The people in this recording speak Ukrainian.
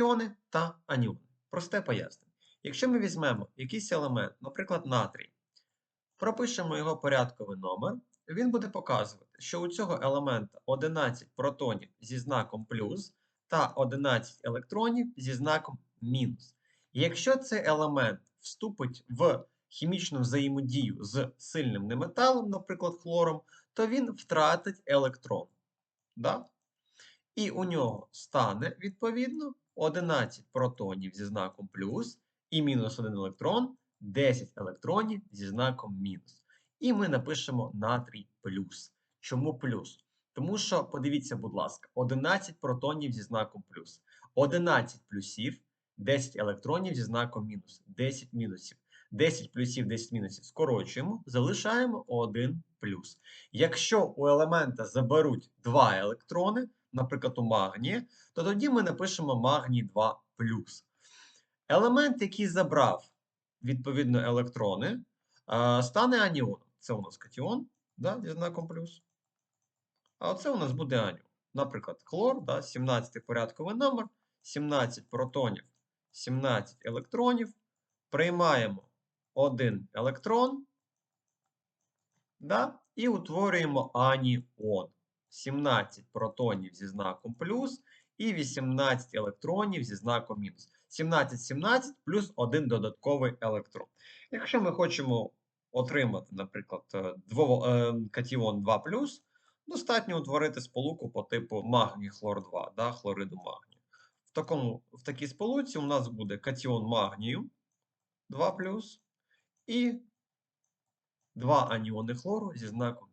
Іони та аніони. Просте пояснення. Якщо ми візьмемо якийсь елемент, наприклад, натрій, пропишемо його порядковий номер, він буде показувати, що у цього елемента 11 протонів зі знаком плюс та 11 електронів зі знаком мінус. Якщо цей елемент вступить в хімічну взаємодію з сильним неметалом, наприклад, хлором, то він втратить електрон. Да? І у нього стане, відповідно, 11 протонів зі знаком плюс і мінус 1 електрон, 10 електронів зі знаком мінус. І ми напишемо натрій плюс. Чому плюс? Тому що, подивіться, будь ласка, 11 протонів зі знаком плюс, 11 плюсів, 10 електронів зі знаком мінус, 10 мінусів. 10 плюсів, 10 мінусів скорочуємо, залишаємо 1 плюс. Якщо у елемента заберуть 2 електрони, наприклад, у магнія, то тоді ми напишемо магній 2 плюс. Елемент, який забрав відповідно електрони, стане аніоном. Це у нас катіон да, зі знаком плюс. А оце у нас буде аніон. Наприклад, хлор, да, 17 порядковий номер, 17 протонів, 17 електронів. Приймаємо один електрон да, і утворюємо аніон. 17 протонів зі знаком плюс і 18 електронів зі знаком мінус. 17, 17 плюс один додатковий електрон. Якщо ми хочемо отримати, наприклад, е, е, катіон 2 достатньо утворити сполуку по типу магній хлор 2, да, хлориду магнію. В, такому, в такій сполуці у нас буде катіон магнію 2 і два аніони хлору зі знаком